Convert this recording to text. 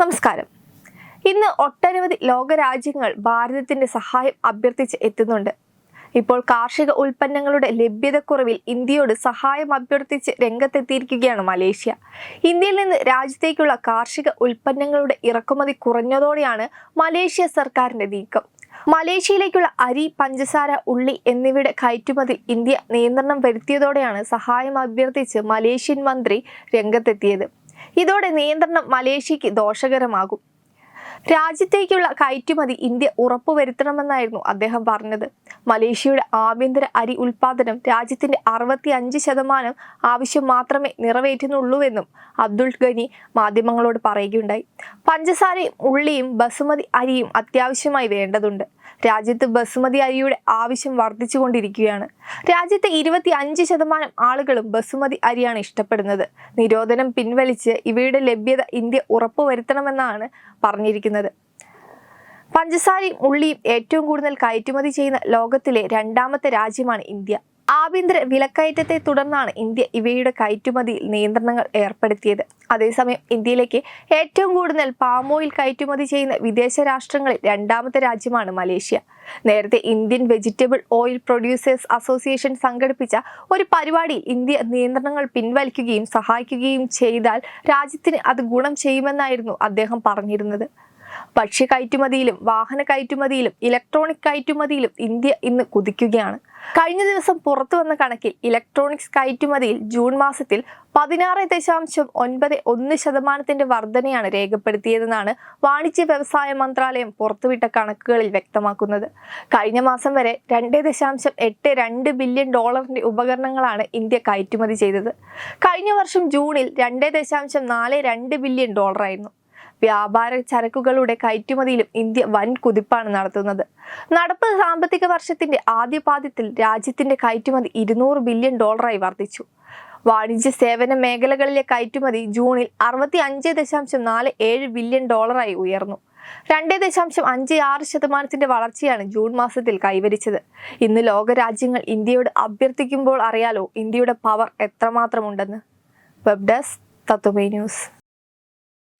നമസ്കാരം. ഇന്ന് ഒട്ടനവധി ലോകരാജ്യങ്ങൾ ഭാരതത്തിന്റെ സഹായം അഭ്യർത്ഥിച്ച് എത്തുന്നുണ്ട്. ഇപ്പോൾ കാർഷിക ഉൽപ്പന്നങ്ങളുടെ ലഭ്യതക്കുറവിൽ ഇന്ത്യയോട് സഹായം അഭ്യർത്ഥിച്ച് രംഗത്തെത്തിയിരിക്കുകയാണ് മലേഷ്യ. ഇന്ത്യയിൽ നിന്ന് രാജ്യത്തേക്കുള്ള കാർഷിക ഉൽപ്പന്നങ്ങളുടെ ഇറക്കുമതി കുറഞ്ഞതോടെയാണ് മലേഷ്യ സർക്കാരിന്റെ നീക്കം. മലേഷ്യയിലേക്കുള്ള അരി പഞ്ചസാര ഉള്ളി എന്നിവയുടെ കയറ്റുമതി ഇന്ത്യ നിയന്ത്രണം വരുത്തിയതോടെയാണ് സഹായം അഭ്യർത്ഥിച്ച് മലേഷ്യൻ മന്ത്രി രംഗത്തെത്തിയത്. ഇതോടെ നിയന്ത്രണം മലേഷ്യക്ക് ദോഷകരമാകും. രാജ്യത്തേക്കുള്ള കയറ്റുമതി ഇന്ത്യ ഉറപ്പുവരുത്തണമെന്നായിരുന്നു അദ്ദേഹം പറഞ്ഞത്. മലേഷ്യയുടെ ആഭ്യന്തര അരി ഉൽപാദനം രാജ്യത്തിന്റെ അറുപത്തി അഞ്ച് ശതമാനം ആവശ്യം മാത്രമേ നിറവേറ്റുന്നുള്ളൂവെന്നും അബ്ദുൾ ഗനി മാധ്യമങ്ങളോട് പറയുകയുണ്ടായി. പഞ്ചസാരയും ഉള്ളിയും ബസുമതി അരിയും അത്യാവശ്യമായി വേണ്ടതുണ്ട്. രാജ്യത്ത് ബസുമതി അരിയുടെ ആവശ്യം വർദ്ധിച്ചുകൊണ്ടിരിക്കുകയാണ്. രാജ്യത്തെ ഇരുപത്തി അഞ്ച് ശതമാനം ആളുകളും ബസുമതി അരിയാണ് ഇഷ്ടപ്പെടുന്നത്. നിരോധനം പിൻവലിച്ച് ഇവയുടെ ലഭ്യത ഇന്ത്യ ഉറപ്പുവരുത്തണമെന്നാണ് പറഞ്ഞിരിക്കുന്നത്. പഞ്ചസാരയും ഉള്ളിയും ഏറ്റവും കൂടുതൽ കയറ്റുമതി ചെയ്യുന്ന ലോകത്തിലെ രണ്ടാമത്തെ രാജ്യമാണ് ഇന്ത്യ. ആഭ്യന്തര വിലക്കയറ്റത്തെ തുടർന്നാണ് ഇന്ത്യ ഇവയുടെ കയറ്റുമതിയിൽ നിയന്ത്രണങ്ങൾ ഏർപ്പെടുത്തിയത്. അതേസമയം ഇന്ത്യയിലേക്ക് ഏറ്റവും കൂടുതൽ പാം ഓയിൽ കയറ്റുമതി ചെയ്യുന്ന വിദേശ രാഷ്ട്രങ്ങളിൽ രണ്ടാമത്തെ രാജ്യമാണ് മലേഷ്യ. നേരത്തെ Indian vegetable oil producers association സംഘടിപ്പിച്ച ഒരു പരിപാടിയിൽ ഇന്ത്യ നിയന്ത്രണങ്ങൾ പിൻവലിക്കുകയും സഹായിക്കുകയും ചെയ്താൽ രാജ്യത്തിന് അത് ഗുണം ചെയ്യുമെന്നായിരുന്നു അദ്ദേഹം പറഞ്ഞിരുന്നത്. ഭക്ഷ്യ കയറ്റുമതിയിലും വാഹന കയറ്റുമതിയിലും ഇലക്ട്രോണിക് കയറ്റുമതിയിലും ഇന്ത്യ ഇന്ന് കുതിക്കുകയാണ്. കഴിഞ്ഞ ദിവസം പുറത്തു വന്ന കണക്കിൽ ഇലക്ട്രോണിക്സ് കയറ്റുമതിയിൽ ജൂൺ മാസത്തിൽ പതിനാറ് ദശാംശം ഒൻപത് ഒന്ന് ശതമാനത്തിന്റെ വർധനയാണ് രേഖപ്പെടുത്തിയതെന്നാണ് വാണിജ്യ വ്യവസായ മന്ത്രാലയം പുറത്തുവിട്ട കണക്കുകളിൽ വ്യക്തമാക്കുന്നത്. കഴിഞ്ഞ മാസം വരെ രണ്ട് ദശാംശം എട്ട് രണ്ട് ബില്യൺ ഡോളറിന്റെ ഉപകരണങ്ങളാണ് ഇന്ത്യ കയറ്റുമതി ചെയ്തത്. കഴിഞ്ഞ വർഷം ജൂണിൽ രണ്ട് ദശാംശം നാല് രണ്ട് ബില്യൺ ഡോളറായിരുന്നു. വ്യാപാര ചരക്കുകളുടെ കയറ്റുമതിയിലും ഇന്ത്യ വൻ കുതിപ്പാണ് നടത്തുന്നത്. നടപ്പ് സാമ്പത്തിക വർഷത്തിന്റെ ആദ്യപാദ്യത്തിൽ രാജ്യത്തിന്റെ കയറ്റുമതി ഇരുന്നൂറ് ബില്യൺ ഡോളറായി വർദ്ധിച്ചു. വാണിജ്യ സേവന മേഖലകളിലെ കയറ്റുമതി ജൂണിൽ അറുപത്തി അഞ്ച് ദശാംശം നാല് ഏഴ് ബില്യൺ ഡോളറായി ഉയർന്നു. രണ്ട് ദശാംശം അഞ്ച് ആറ് ശതമാനത്തിന്റെ വളർച്ചയാണ് ജൂൺ മാസത്തിൽ കൈവരിച്ചത്. ഇന്ന് ലോകരാജ്യങ്ങൾ ഇന്ത്യയോട് അഭ്യർത്ഥിക്കുമ്പോൾ അറിയാലോ ഇന്ത്യയുടെ പവർ എത്രമാത്രമുണ്ടെന്ന്. Web desk തത്വമേ news.